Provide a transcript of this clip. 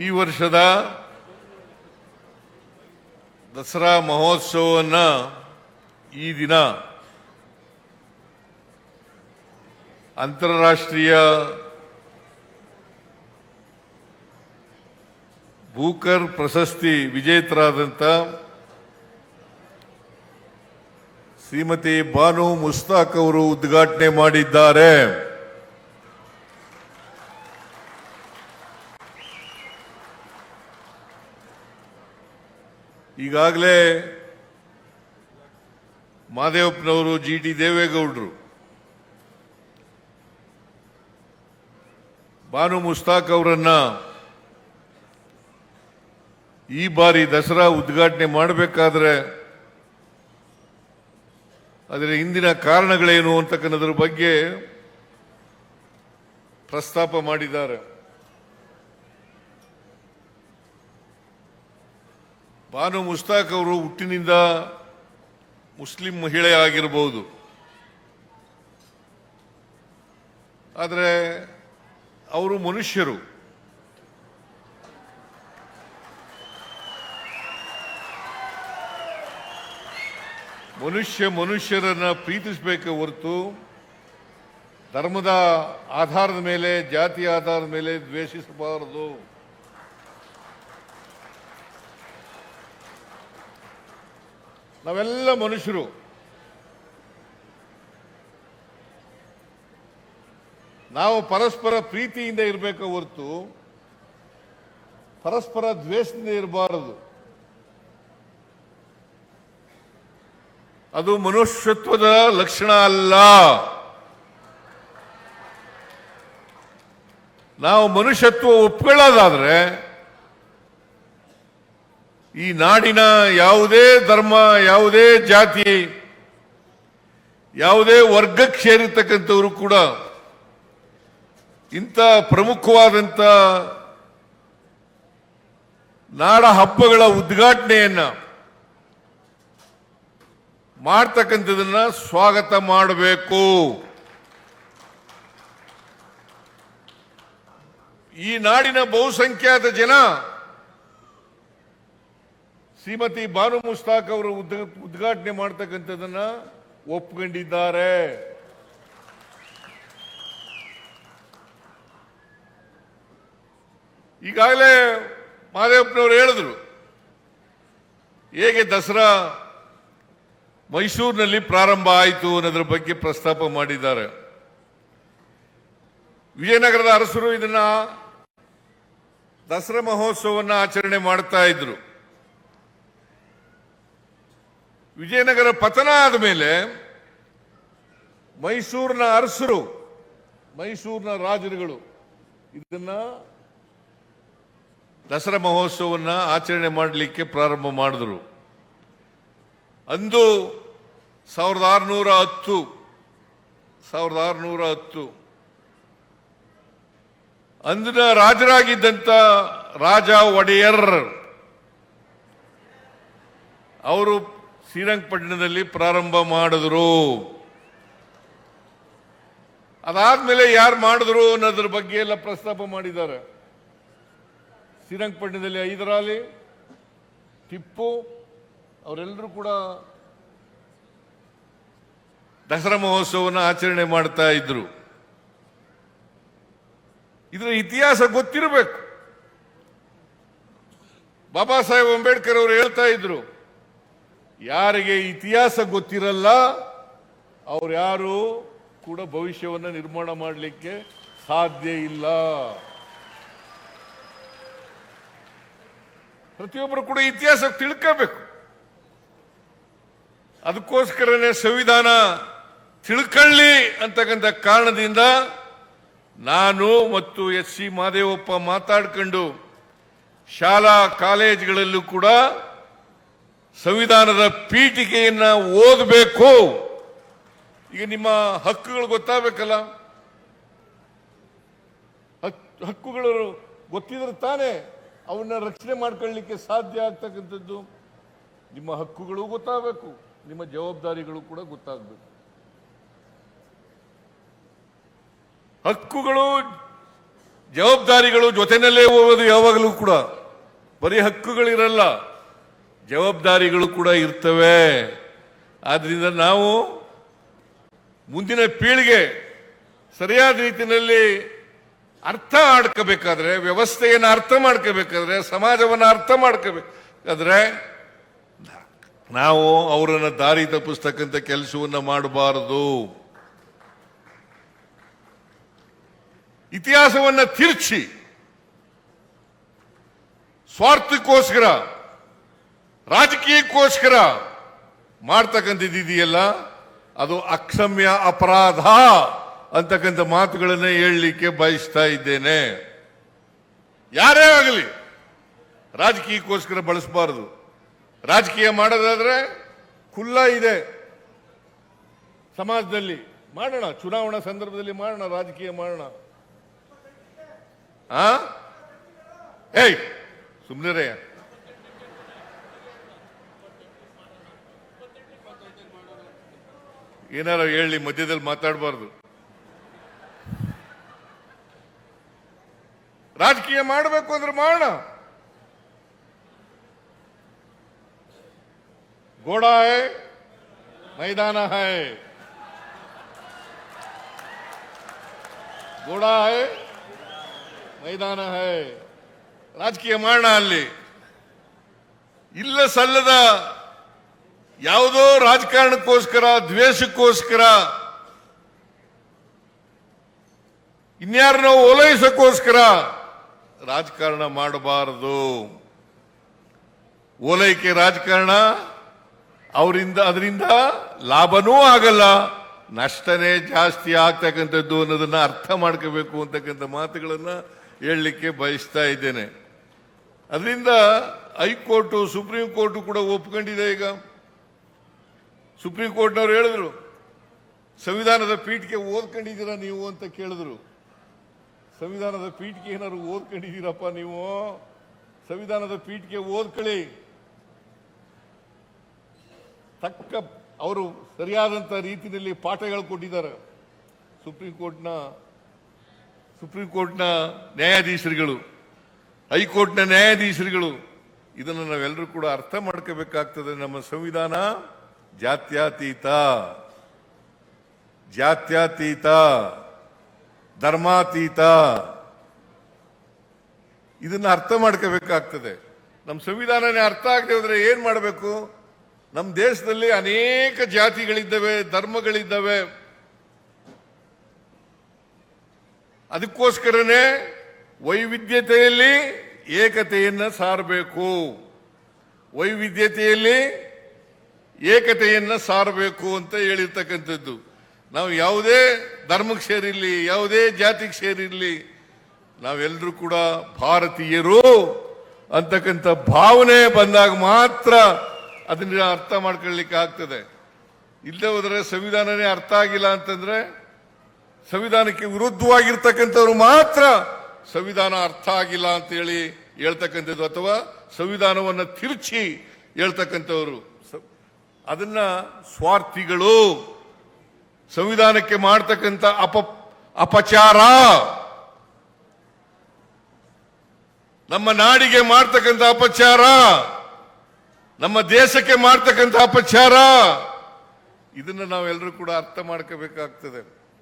ಈ ವರ್ಷದ ದಸರಾ ಮಹೋತ್ಸವವನ್ನು ಈ ದಿನ ಅಂತಾರಾಷ್ಟ್ರೀಯ ಬೂಕರ್ ಪ್ರಶಸ್ತಿ ವಿಜೇತರಾದಂಥ ಶ್ರೀಮತಿ ಬಾನು ಮುಸ್ತಾಕ್ ಅವರು ಉದ್ಘಾಟನೆ ಮಾಡಿದ್ದಾರೆ. ಈಗಾಗಲೇ ಮಾದೇವಪ್ಪನವರು ಜಿ ಟಿ ದೇವೇಗೌಡರು ಬಾನು ಮುಸ್ತಾಕ್ ಅವರನ್ನ ಈ ಬಾರಿ ದಸರಾ ಉದ್ಘಾಟನೆ ಮಾಡಬೇಕಾದ್ರೆ ಅದರ ಹಿಂದಿನ ಕಾರಣಗಳೇನು ಅಂತಕ್ಕನ್ನೋದ್ರ ಬಗ್ಗೆ ಪ್ರಸ್ತಾಪ ಮಾಡಿದ್ದಾರೆ. ಬಾನು ಮುಸ್ತಾಕ್ ಅವರು ಹುಟ್ಟಿನಿಂದ ಮುಸ್ಲಿಂ ಮಹಿಳೆ ಆಗಿರಬಹುದು ಆದರೆ ಅವರು ಮನುಷ್ಯರು. ಮನುಷ್ಯ ಮನುಷ್ಯರನ್ನು ಪ್ರೀತಿಸಬೇಕೆ ಹೊರತು ಧರ್ಮದ ಆಧಾರದ ಮೇಲೆ, ಜಾತಿ ಆಧಾರದ ಮೇಲೆ ದ್ವೇಷಿಸಬಾರದು. ನಾವೆಲ್ಲ ಮನುಷ್ಯರು. ನಾವು ಪರಸ್ಪರ ಪ್ರೀತಿಯಿಂದ ಇರಬೇಕು ಹೊರತು ಪರಸ್ಪರ ದ್ವೇಷದಿಂದ ಇರಬಾರದು. ಅದು ಮನುಷ್ಯತ್ವದ ಲಕ್ಷಣ ಅಲ್ಲ. ನಾವು ಮನುಷ್ಯತ್ವ ಒಪ್ಕೊಳ್ಳೋದಾದ್ರೆ ಈ ನಾಡಿನ ಯಾವುದೇ ಧರ್ಮ, ಯಾವುದೇ ಜಾತಿ, ಯಾವುದೇ ವರ್ಗಕ್ಕೆ ಸೇರಿರ್ತಕ್ಕಂಥವರು ಕೂಡ ಇಂಥ ಪ್ರಮುಖವಾದಂಥ ನಾಡ ಹಬ್ಬಗಳ ಉದ್ಘಾಟನೆಯನ್ನ ಮಾಡ್ತಕ್ಕಂಥದನ್ನ ಸ್ವಾಗತ ಮಾಡಬೇಕು. ಈ ನಾಡಿನ ಬಹುಸಂಖ್ಯಾತ ಜನ ಶ್ರೀಮತಿ ಬಾನು ಮುಸ್ತಾಕ್ ಅವರು ಉದ್ಘ- ಉದ್ಘಾಟನೆ ಮಾಡ್ತಕ್ಕಂಥದನ್ನ ಒಪ್ಕೊಂಡಿದ್ದಾರೆ. ಈಗಾಗಲೇ ಮಾದೇವಪ್ಪನವರು ಹೇಳಿದ್ರು, ಹೇಗೆ ದಸರಾ ಮೈಸೂರಿನಲ್ಲಿ ಪ್ರಾರಂಭ ಆಯಿತು ಅನ್ನೋದ್ರ ಬಗ್ಗೆ ಪ್ರಸ್ತಾಪ ಮಾಡಿದ್ದಾರೆ. ವಿಜಯನಗರದ ಅರಸರು ಇದನ್ನ ದಸರಾ ಮಹೋತ್ಸವವನ್ನು ಆಚರಣೆ ಮಾಡ್ತಾ ಇದ್ರು. ವಿಜಯನಗರ ಪತನ ಆದ ಮೇಲೆ ಮೈಸೂರಿನ ಅರಸರು, ಮೈಸೂರಿನ ರಾಜರುಗಳು ಇದನ್ನ ದಸರಾ ಮಹೋತ್ಸವನ್ನ ಆಚರಣೆ ಮಾಡಲಿಕ್ಕೆ ಪ್ರಾರಂಭ ಮಾಡಿದ್ರು. ಅಂದು ಸಾವಿರದ ಆರುನೂರ ಹತ್ತು, ಸಾವಿರದ ಆರುನೂರ ಹತ್ತು. ಅಂದಿನ ರಾಜರಾಗಿದ್ದಂಥ ರಾಜ ಒಡೆಯರ್, ಅವರು ಶ್ರೀರಂಗಪಟ್ಟಣದಲ್ಲಿ ಪ್ರಾರಂಭ ಮಾಡಿದ್ರು. ಅದಾದ್ಮೇಲೆ ಯಾರು ಮಾಡಿದ್ರು ಅನ್ನೋದ್ರ ಬಗ್ಗೆ ಎಲ್ಲ ಪ್ರಸ್ತಾಪ ಮಾಡಿದ್ದಾರೆ. ಶ್ರೀರಂಗಪಟ್ಟಣದಲ್ಲಿ ಐದರಾಲಿ ಟಿಪ್ಪು, ಅವರೆಲ್ಲರೂ ಕೂಡ ದಸರಾ ಮಹೋತ್ಸವವನ್ನು ಆಚರಣೆ ಮಾಡ್ತಾ ಇದ್ರು. ಇದರ ಇತಿಹಾಸ ಗೊತ್ತಿರಬೇಕು. ಬಾಬಾ ಸಾಹೇಬ್ ಅಂಬೇಡ್ಕರ್ ಅವರು ಹೇಳ್ತಾ ಇದ್ರು ಯಾರಿಗೆ ಇತಿಹಾಸ ಗೊತ್ತಿರಲ್ಲ, ಅವ್ರು ಯಾರು ಕೂಡ ಭವಿಷ್ಯವನ್ನು ನಿರ್ಮಾಣ ಮಾಡಲಿಕ್ಕೆ ಸಾಧ್ಯ ಇಲ್ಲ. ಪ್ರತಿಯೊಬ್ಬರು ಕೂಡ ಇತಿಹಾಸ ತಿಳ್ಕೋಬೇಕು. ಅದಕ್ಕೋಸ್ಕರನೇ ಸಂವಿಧಾನ ತಿಳ್ಕೊಳ್ಳಿ ಅಂತಕ್ಕಂಥ ಕಾರಣದಿಂದ ನಾನು ಮತ್ತು ಎಸ್ ಸಿ ಮಾದೇವಪ್ಪ ಮಾತಾಡ್ಕೊಂಡು ಶಾಲಾ ಕಾಲೇಜುಗಳಲ್ಲೂ ಕೂಡ ಸಂವಿಧಾನದ ಪೀಠಿಕೆಯನ್ನ ಓದಬೇಕು. ಈಗ ನಿಮ್ಮ ಹಕ್ಕುಗಳು ಗೊತ್ತಾಗಬೇಕಲ್ಲ? ಹಕ್- ಹಕ್ಕುಗಳು ಗೊತ್ತಿದ್ರೆ ತಾನೇ ಅವನ್ನ ರಕ್ಷಣೆ ಮಾಡ್ಕೊಳ್ಳಿಕ್ಕೆ ಸಾಧ್ಯ ಆಗ್ತಕ್ಕಂಥದ್ದು. ನಿಮ್ಮ ಹಕ್ಕುಗಳು ಗೊತ್ತಾಗಬೇಕು. ನಿಮ್ಮ ಜವಾಬ್ದಾರಿಗಳು ಕೂಡ ಗೊತ್ತಾಗಬೇಕು. ಹಕ್ಕುಗಳು, ಜವಾಬ್ದಾರಿಗಳು ಜೊತೆಯಲ್ಲೇ ಹೋಗೋದು ಯಾವಾಗಲೂ ಕೂಡ. ಬರೀ ಹಕ್ಕುಗಳಿರಲ್ಲ. ಜವಾಬ್ದಾರಿಗಳು ಕೂಡ ಇರ್ತವೆ. ಆದ್ರಿಂದ ನಾವು ಮುಂದಿನ ಪೀಳಿಗೆ ಸರಿಯಾದ ರೀತಿಯಲ್ಲಿ ಅರ್ಥ ಮಾಡ್ಕೋಬೇಕಾದ್ರೆ, ವ್ಯವಸ್ಥೆಯನ್ನು ಅರ್ಥ ಮಾಡ್ಕೋಬೇಕಾದ್ರೆ, ಸಮಾಜವನ್ನು ಅರ್ಥ ಮಾಡ್ಕೋಬೇಕಾದ್ರೆ ನಾವು ಅವರನ್ನು ದಾರಿ ತಪ್ಪಿಸ್ತಕ್ಕಂಥ ಕೆಲಸವನ್ನು ಮಾಡಬಾರದು. ಇತಿಹಾಸವನ್ನು ತಿರುಚಿ ಸ್ವಾರ್ಥಕ್ಕೋಸ್ಕರ ರಾಜಕೀಯಕ್ಕೋಸ್ಕರ ಮಾಡ್ತಕ್ಕಂಥದ್ದಿದೆಯಲ್ಲ, ಅದು ಅಕ್ಷಮ್ಯ ಅಪರಾಧ ಅಂತಕ್ಕಂಥ ಮಾತುಗಳನ್ನ ಹೇಳಲಿಕ್ಕೆ ಬಯಸ್ತಾ ಇದ್ದೇನೆ. ಯಾರೇ ಆಗಲಿ, ರಾಜಕೀಯಕ್ಕೋಸ್ಕರ ಬಳಸಬಾರದು. ರಾಜಕೀಯ ಮಾಡೋದಾದ್ರೆ ಖುಲ್ಲ ಇದೆ. ಸಮಾಜದಲ್ಲಿ ಮಾಡೋಣ, ಚುನಾವಣಾ ಸಂದರ್ಭದಲ್ಲಿ ಮಾಡೋಣ, ರಾಜಕೀಯ ಮಾಡೋಣ. ಏಯ್ ಸುಮ್ಮನೆ ಏನಾರು ಹೇಳಿ ಮಧ್ಯದಲ್ಲಿ ಮಾತಾಡಬಾರ್ದು. ರಾಜಕೀಯ ಮಾಡಬೇಕು ಅಂದ್ರೆ ಮಾಡೋಣ ಗೋಡ ಹೇ, ಮೈದಾನ ಹೇ. ಗೋಡ ಹೇ, ಮೈದಾನ ಹೇ. ರಾಜಕೀಯ ಮಾಡೋಣ ಅಲ್ಲಿ. ಇಲ್ಲ ಸಲ್ಲದ ಯಾವುದೋ ರಾಜಕಾರಣಕ್ಕೋಸ್ಕರ, ದ್ವೇಷಕ್ಕೋಸ್ಕರ, ಇನ್ಯಾರನ್ನೋ ಓಲೈಸಕ್ಕೋಸ್ಕರ ರಾಜಕಾರಣ ಮಾಡಬಾರದು. ಓಲೈಕೆ ರಾಜಕಾರಣ, ಅವರಿಂದ, ಅದರಿಂದ ಲಾಭನೂ ಆಗಲ್ಲ, ನಷ್ಟನೇ ಜಾಸ್ತಿ ಆಗ್ತಕ್ಕಂಥದ್ದು ಅನ್ನೋದನ್ನ ಅರ್ಥ ಮಾಡ್ಕೋಬೇಕು ಅಂತಕ್ಕಂಥ ಮಾತುಗಳನ್ನ ಹೇಳಲಿಕ್ಕೆ ಬಯಸ್ತಾ ಇದ್ದೇನೆ. ಅದರಿಂದ ಹೈಕೋರ್ಟು, ಸುಪ್ರೀಂ ಕೋರ್ಟು ಕೂಡ ಒಪ್ಕೊಂಡಿದೆ ಈಗ. ಸುಪ್ರೀಂ ಕೋರ್ಟ್ನವ್ರು ಹೇಳಿದ್ರು, ಸಂವಿಧಾನದ ಪೀಠಕ್ಕೆ ಓದ್ಕೊಂಡಿದ್ದೀರಾ ನೀವು ಅಂತ ಕೇಳಿದ್ರು. ಸಂವಿಧಾನದ ಪೀಠಕ್ಕೆ ಏನಾದ್ರು ಓದ್ಕೊಂಡಿದ್ದೀರಪ್ಪ ನೀವು? ಸಂವಿಧಾನದ ಪೀಠಕ್ಕೆ ಓದ್ಕೊಳ್ಳಿ. ತಕ್ಕ ಅವರು ಸರಿಯಾದಂಥ ರೀತಿಯಲ್ಲಿ ಪಾಠಗಳು ಕೊಟ್ಟಿದ್ದಾರೆ. ಸುಪ್ರೀಂ ಕೋರ್ಟ್ನ ಸುಪ್ರೀಂ ಕೋರ್ಟ್ನ ನ್ಯಾಯಾಧೀಶರುಗಳು, ಹೈಕೋರ್ಟ್ನ ನ್ಯಾಯಾಧೀಶರುಗಳು, ಇದನ್ನು ನಾವೆಲ್ಲರೂ ಕೂಡ ಅರ್ಥ ಮಾಡ್ಕೋಬೇಕಾಗ್ತದೆ ನಮ್ಮ ಸಂವಿಧಾನ. ಜಾತ್ಯತೀತ. ಜಾತ್ಯಾತೀತ. ಧರ್ಮಾತೀತ. ಇದನ್ನು ಅರ್ಥ ಮಾಡ್ಕೋಬೇಕಾಗ್ತದೆ. ನಮ್ಮ ಸಂವಿಧಾನನೇ ಅರ್ಥ ಆಗದೆ ಹೋದ್ರೆ ಏನ್ ಮಾಡಬೇಕು? ನಮ್ಮ ದೇಶದಲ್ಲಿ ಅನೇಕ ಜಾತಿಗಳಿದ್ದಾವೆ, ಧರ್ಮಗಳಿದ್ದಾವೆ. ಅದಕ್ಕೋಸ್ಕರನೇ ವೈವಿಧ್ಯತೆಯಲ್ಲಿ ಏಕತೆಯನ್ನು ಸಾರಬೇಕು. ವೈವಿಧ್ಯತೆಯಲ್ಲಿ ಏಕತೆಯನ್ನ ಸಾರಬೇಕು ಅಂತ ಹೇಳಿರ್ತಕ್ಕಂಥದ್ದು. ನಾವು ಯಾವುದೇ ಧರ್ಮಕ್ಕೆ ಸೇರಿರಲಿ, ಯಾವುದೇ ಜಾತಿಗೆ ಸೇರಿರಲಿ ನಾವೆಲ್ಲರೂ ಕೂಡ ಭಾರತೀಯರು ಅಂತಕ್ಕಂಥ ಭಾವನೆ ಬಂದಾಗ ಮಾತ್ರ ಅದನ್ನ ಅರ್ಥ ಮಾಡ್ಕೊಳ್ಳಿಕ್ಕೆ ಆಗ್ತದೆ. ಇಲ್ಲದೆ ಹೋದರೆ ಸಂವಿಧಾನನೇ ಅರ್ಥ ಆಗಿಲ್ಲ ಅಂತಂದ್ರೆ ಸಂವಿಧಾನಕ್ಕೆ ವಿರುದ್ಧವಾಗಿರ್ತಕ್ಕಂಥವ್ರು ಮಾತ್ರ ಸಂವಿಧಾನ ಅರ್ಥ ಆಗಿಲ್ಲ ಅಂತ ಹೇಳಿ ಹೇಳ್ತಕ್ಕಂಥದ್ದು ಅಥವಾ ಸಂವಿಧಾನವನ್ನು ತಿರುಚಿ ಹೇಳ್ತಕ್ಕಂಥವ್ರು. ಅದನ್ನ ಸ್ವಾರ್ಥಿಗಳು ಸಂವಿಧಾನಕ್ಕೆ ಮಾಡ್ತಕ್ಕಂಥ ಅಪ ಅಪಚಾರ. ನಮ್ಮ ನಾಡಿಗೆ ಮಾಡ್ತಕ್ಕಂಥ ಅಪಚಾರ. ನಮ್ಮ ದೇಶಕ್ಕೆ ಮಾಡ್ತಕ್ಕಂಥ ಅಪಚಾರ. ಇದನ್ನ ನಾವೆಲ್ಲರೂ ಕೂಡ ಅರ್ಥ ಮಾಡ್ಕೋಬೇಕಾಗ್ತದೆ.